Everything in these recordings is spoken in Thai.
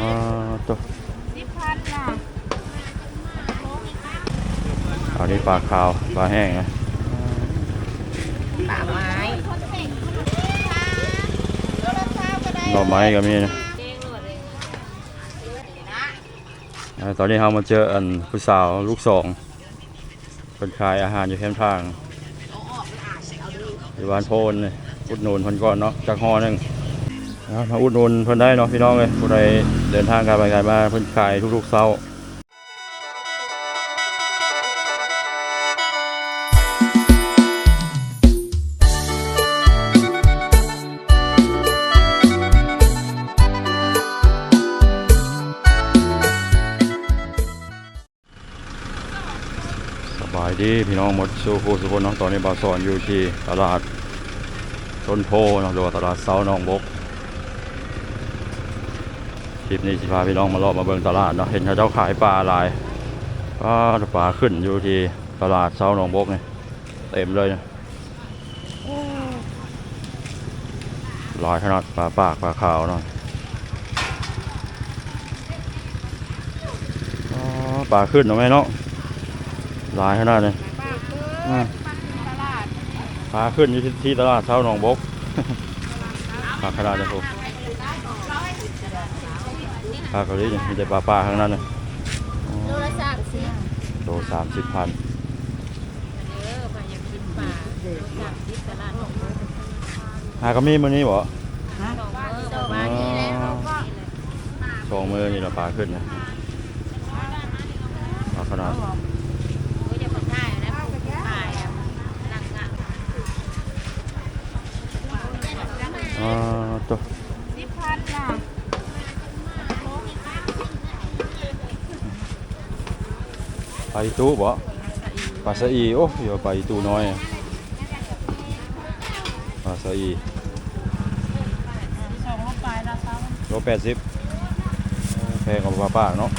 อ่าตัวสิบพันน่ะอันนี้ปลาขาวปลาแห้งนะป่าไม้หน่อไม้ก็มีนะอ่าตอนนี้เรามาเจออันผู้สาวลูกสองเป็นขายอาหารอยู่แคมป์ทางอยู่บ้านโพนเลยอุดหนุนเพิ่นก่อนเนาะจากห่อหนึงนะ มาอุดหนุนเพิ่อนได้เนาะพี่น้องเลยผู้ใดเดินทางการไปการมาเพิ่อนขายทุกๆเช้าสบายดีพี่น้องหมดสู่ผู้สุคนเนาะตอนนี้บาสอนอยู่ที่ตลาดต้นโพนาะหรือว่าตลาดเซาหนองบก คลิปนี้สิพาพี่น้องมาเลาะมาเบิ่งตลาดเนาะเห็นเขาเจ้าขายปลาหลายก็ปลาขึ้นอยู่ที่ตลาดเซาหนองบกเนี่ยเต็มเลยนะลายขนาดปลาปากปลาขาวเนาะอ๋อปลาขึ้นเนาะแม่เนาะลายขนาดเลยปลาขึ้นอยู่ที่ตลาดเช้าหนองบกปลาขนาดนี้ผม ปลาเกาหลีเนี่ยมีแต่ปลาปลาข้างนั้นเลยโลละสามสิบโลสามสิบพันเออมาอยากกินปลาโลสามสิบตลาดของมือหากระมีมือนี้บ่สองมือสองมาที่แล้วก็สองมือนี่เราปลาขึ้นนะปลาขนาดโอ้ยจะคนได้นะปลาอะนั่งอะอ่าตัว สิบพันน่ะ ลาอีตู้บ่ปลาสะอีโอ้ยปลาอีตู้น้อยอะปลาสะอีสองโลไปละสามโลแปดสิบแพงกว่าปลาปากเนาะ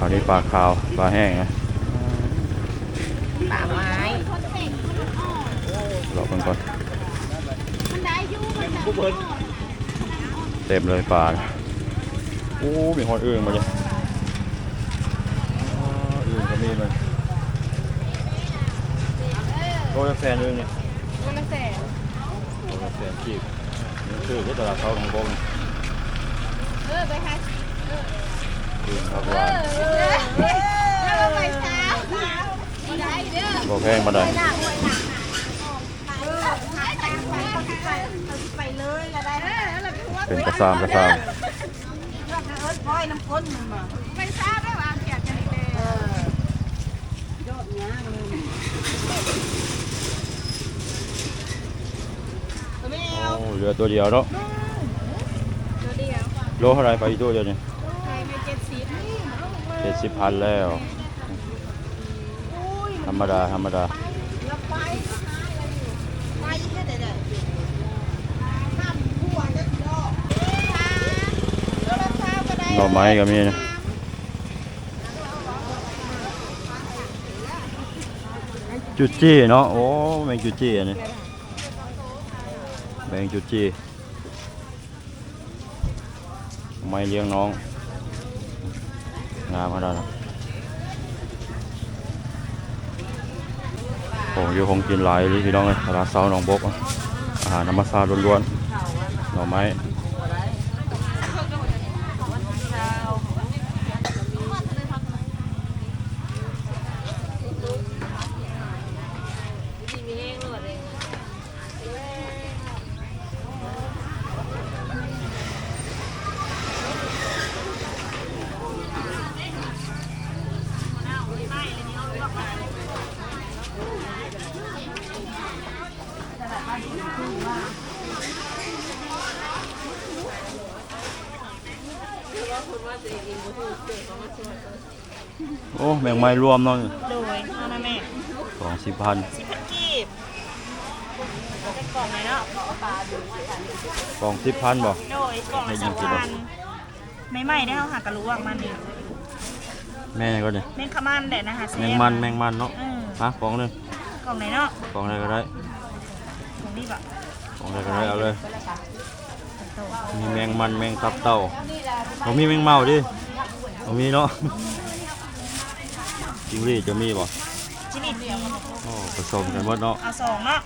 อันนี้ปลาขาวปลาแห้งนะป่าไม้รอกันก่อนเต็มเลยปลา โอ้มีคนอื่นมาจ้ะอ๋ออื่นก็มีมันโลละแสนอื่นนี่โลละแสนโลละแสนกีบนี่คือที่ตลาดเช้าของบงเออไปหาอื่นครับเอว่าอเออเออไปเช้าได้เด้อบ่แพงมาได้ไปเลยละได้แล้วเป็นกระซามกระซาม เอิร์ธพ่อยน้ำข้นมันบ่ไปทราบได้ว่าเกียดกันเลยเออยอดงามเลยตัวไม่เอาโอ้เหลือตัวเดียวเนาะตัวเดียวโลเท่าไหรไปอีกตัวเดียวนี่ใครไม่เจ็ดสิบเจ็ดสิบพันแล้ว ธรรมดา ธรรมดา แล้วไปไปแค่ไหนเนี่ยข้ามหัวจะดอกแล้วราคาก็ได้ หน่ อไม้ก็มีนะจุจี้เนาะโอ้แมงจุจี้อันนี้แมงจุจี้ไม่เลี้ยงน้องงามขนาดนั้นผมอยู่คงกินหลายเลยพี่น้องเลยตลาดเซาหนองบกอาหารธรรมชาติล้วนๆหน่อไม้ มีแห้งหมดเลย โอ้แมงไม้รวมเนาะโดยเอานะแม่สองสิบพันสิบพันกีบจะกล่องไหนเนาะกล่องสิบพันบ่โดยกล่องละสิบพันไม่ไหม้ได้เขาหากระรู้ว่ามันนี่แม่ก็เนี่ยแมงขมันแดดนะคะแมงมันแมงมันเนาะอืมฮะกล่องหนึงกล่องไหนเนาะกล่องอะไรก็ได้กล่องนี้ป่ะกของอะไรกันเลยเอาเลย มีแมงมันแมงทับเต่าผมมีแมงเมาดิผมมีเนาะจิงหรีดจะมีบ่ชนิดเดียวโอ้ผสมกันหมดเนาะเอาสองเนาะ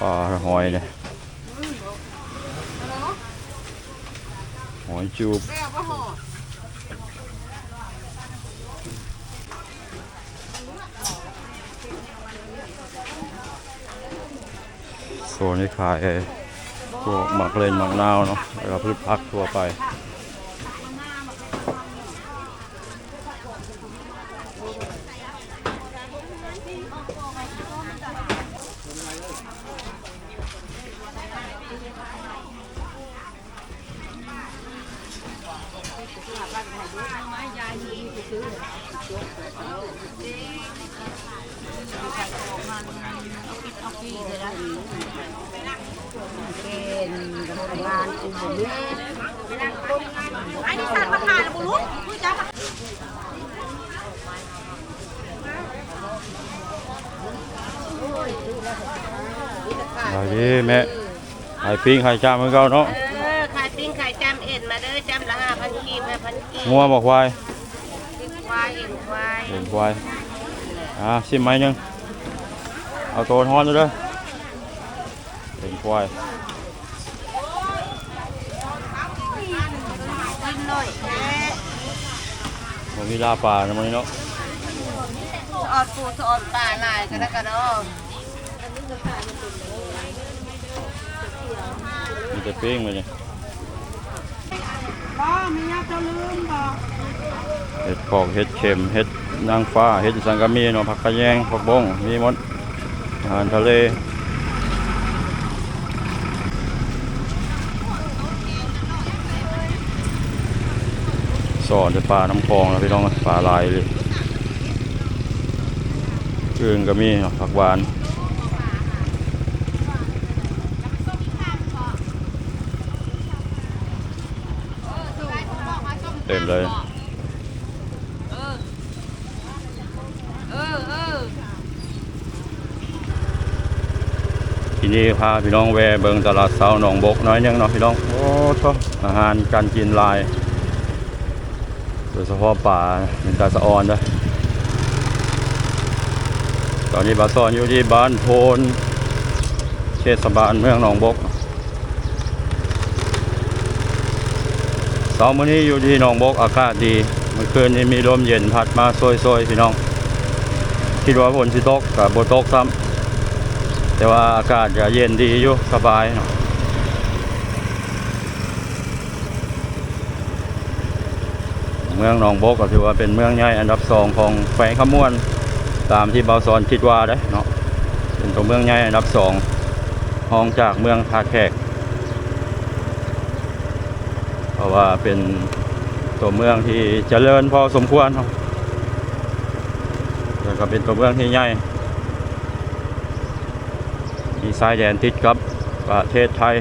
อ่าหอยเนี่ยหอยจูบแล้วก็ห่อโซนนี้ขาย พวกหมักเลนหมักนาวเนาะแล้วก็พืชผักทั่วไปเอาปีเลยนะ ไอ้นี่สัตว์มาขายแล้วบุรุษผู้จ้ามาเอาดิแม่ไข่ปิ้งไข่จ้าเหมือนเก่าเนาะเออขายปิ้งขายจำเอ็ดมาเด้อจำละห้าพันกีบห้าพันกีบงัวบอกควายควายเอ็นควาย เห็นควายอะชิมไหมยังเอาโตนฮ้อนดูเด้อเห็น ควายกินหน่อยแค่มันมีลาปลานะมันนี่เนาะสอดปูสอดปลาลายก็ได้กันเนาะมีแต่ปิ้งเลยเนี่ยบ่มียาจะลืมบ่เห็ดขอกเห็ดเข็มเห็ดนางฟ้าเห็ดสังกะมีเนาะผักกระแยงผักบงมีหมดอาหารทะเล สอนจะปลาน้ำคลองแล้วพี่น้องปลาลายเลยอื่นก็มีเนาะผักหวานเต็มเลยเออเออทีนี้พาพี่น้องแวะเบิงตลาดเสาหนองบกน้อยหนึงเนาะพี่น้อง โอ้ชอบอาหารการกินหลาย โดยเฉพาะป่าเป็นตาสะออนนะตอนนี้บาสอนอยู่ที่บ้านโพนเทศบาลเมืองหนองบกสาร์มื้อนี้อยู่ที่หนองบกอากาศดี เมื่อคืนนี้มีลมเย็นพัดมาโซยๆพี่น้อง คิดว่าฝนสิตกกับโบตกซ้ำแต่ว่าอากาศจะเย็นดีอยู่สบายเนาะ เมืองหนองบกก็ถือว่าเป็นเมืองใหญ่อันดับสองของแขวงขมวน ตามที่เบาซอนคิดว่าได้เนาะเป็นตัวเมืองใหญ่อันดับสองห้องจากเมืองทาแขก เพราะว่าเป็นตัวเมืองที่เจริญพอสมควรเนาะแล้วก็เป็นตัวเมืองที่ใหญ่มีสายแดนติดกับประเทศไทย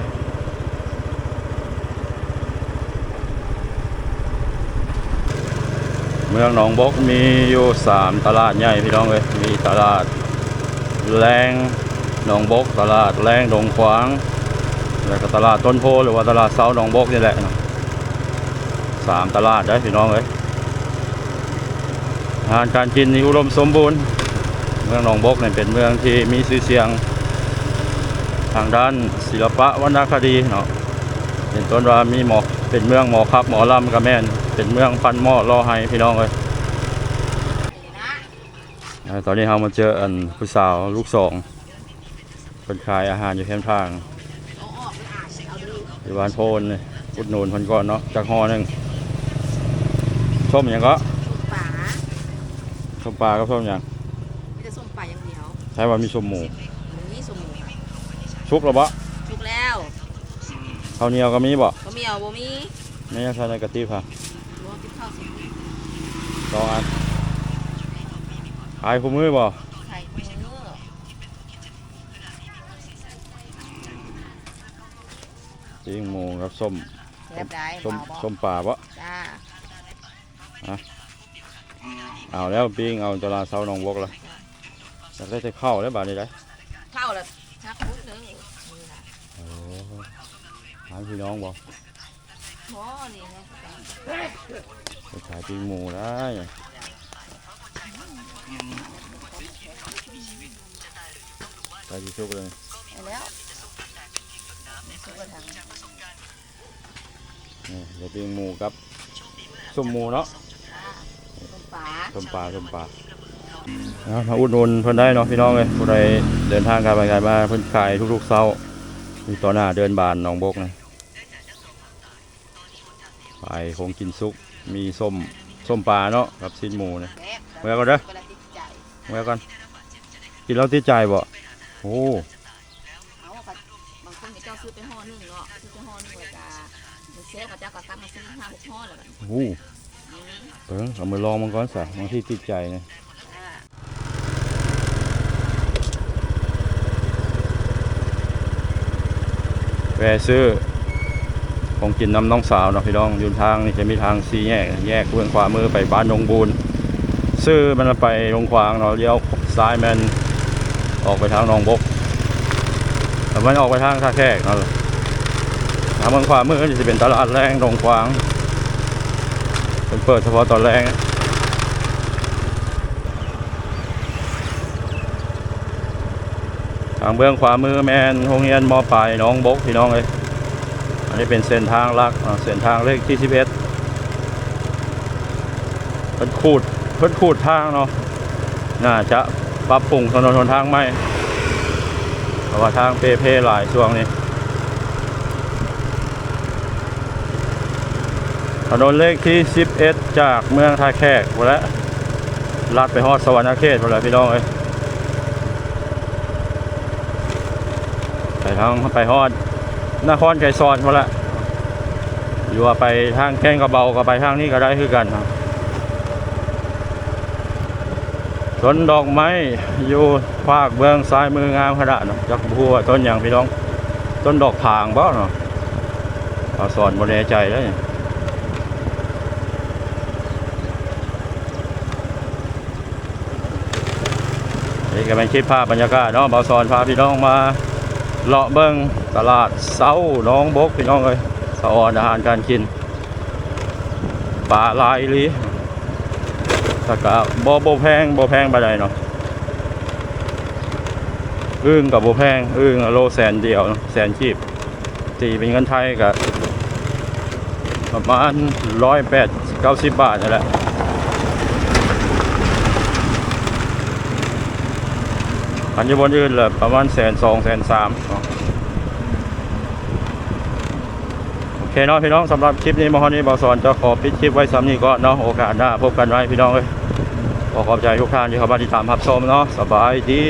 มืองหนองบกมีอยู่สามตลาดใหญ่พี่น้องเลยมีตลาดแรงหนองบก ตลาดแรงดงขวาง แล้วก็ตลาดต้นโพหรือว่าตลาดเสาหนองบกนี่แหละสามตลาดได้พี่น้องเลยอาหารการกินนี่อุดมสมบูรณ์ เมืองหนองบกเนี่ยเป็นเมืองที่มีชื่อเสียง ทางด้านศิลปะวรรณคดีเนาะเป็นต้นว่ามีหมอเป็นเมืองหมอครับหมอลำกับแม่น เป็นเมืองพันหม้อรอให้พี่น้องเลยอ่าตอนนี้เรามาเจออันผู้สาวลูกสองคนขายอาหารอยู่แคมป์ทางอยู่บ้านโพนเลยอุดหนุนคนก่อนเนาะจากห่อหนึ่งส้มอย่างก็ป่าส้มปลากับส้มอย่างมีแต่ส้มป่าอย่างเดียวใช้ว่ามีส้มหมูนี่ส้มหมูชุกหรือเปะถูกแล้วข้าวเหนียวก็มีบ่บ่มีเอาบ่มีไม่ใช่ในกระติบค่ะบ่กินข้าว สิสองอันขายคู่มือบ่ไข่มือจริงหมูกับส้มแซ่บได้ส้มเบาบ่ส้มป่าบ่จ้าเอาแล้วปิ้งเอาตลาดเสาหนองบกละอยากได้แต่ข้าวแล้วบาดนี้ได้ข้าวละทฮักพุดเลยนี่นะโอ้หาพี่น้องบ่ หมอนี่นะไปขายปิ้งหมูได้ไปที่ชุกเลยไปแล้วสุกระถังนี่เดี๋ยวปิ้งหมูกับส้มหมูเนาะต้มปลาส้มปลาส้มปลาเอามาอุดหนุนเพิ่นได้เนาะพี่น้องเลยผู้ใดเดินทางการไปกันมาเพิ่นขายทุกๆเช้ามีต่อหน้าเดินบานหนองบกนะ ไปคงกินซุกมีส้มส้มปลาเนาะกับชิ้นหมูนะแซ่บเมื่อก่อนเด้อเวลาติดใจเมื่อก่อนกินแล้วติดใจบ่โอ้เอาอะค่ะบางคนมีเจ้าซื้อไปห่อหนึ่งเนาะซื้อไปห่อหนึ่งเลยจ้ามีเซฟกับเจ้าก็กลับมาซื้อห้าหกห่อแล้วกันโหเบิ่งเอามือลองมันก่อนสะบางที่ติดใจนะอ่าแวะซื้อ ของกินน้ำน้องสาวเนาะพี่น้องอยืนทางนี่จะมีทางสี่แยก แยกเบื้องขวามือไปบ้านดงบูนซื้อมันไปลงขวางเนาะเลี้ยวซ้ายแมนออกไปทางนองบกแต่มันออกไปทางท่าแขกเนาะทางเบื้องขวามือก็จะเป็นตลาดแรงดงขวางเป็นเปิดเฉพาะตอนแรงทางเบื้องขวามือแมนโรงเรียนมอปลายน้องบกพี่น้องเลย นนี้เป็นเส้นทางลักเส้นทางเลขที่11เพิ่นขูดเพิ่นขูดทางเนาะน่าจะปรับปรุงถนนหนทางใหม่เพราะว่าทางเปเพหลายช่วงนี้ถนนเลขที่ 11 จากเมืองท่าแขกหมดแล้วลัดไปฮอดสวรรค์เขตหมดแล้วพี่น้องเอ้ยไปทางไปฮอด นครไก่ซอนมาละอยู่ว่าไปทางแก้งกระเบาก็ไปทางนี้ก็ได้คือกันครับต้นดอกไม้อยู่ภาคเบื้องซ้ายมืองามขนาดเนาะจักบัวต้นอย่างพี่น้อง ต้นดอกผางบ่เนาะเอาสอนบนแน่ใจแล้วเนี่ยนี่ก็เป็นคลิปภาพบรรยากาศเนาะเบาสอนพาพี่น้องมา เลาะเบิงตลาดเสาน้องบกพี่น้องเอ้ยสะออนอาหารการกินปลาลายลีแต่ก็บ่บ่แพงบ่แพงปานเนาะอึ้งกับบแพงอึ้งโลแสนเดียวเนาะแสนกีบตีเป็นเงินไทยก็ประมาณร้อยแปดเก้าสิบบาทนี่แหละ อันอยู่บนอื่นแหละประมาณแสนสองแสนสามโอเคเนาะพี่น้องสำหรับคลิปนี้มาฮอนี้บอสอนจะขอปิดคลิปไว้ซ้ำนี้ก็เนาะโอกาสหน้าพบกันไว้พี่น้องเลยขอขอบใจทุกท่านที่เข้ามาติดตามรับชมเนาะสบายดี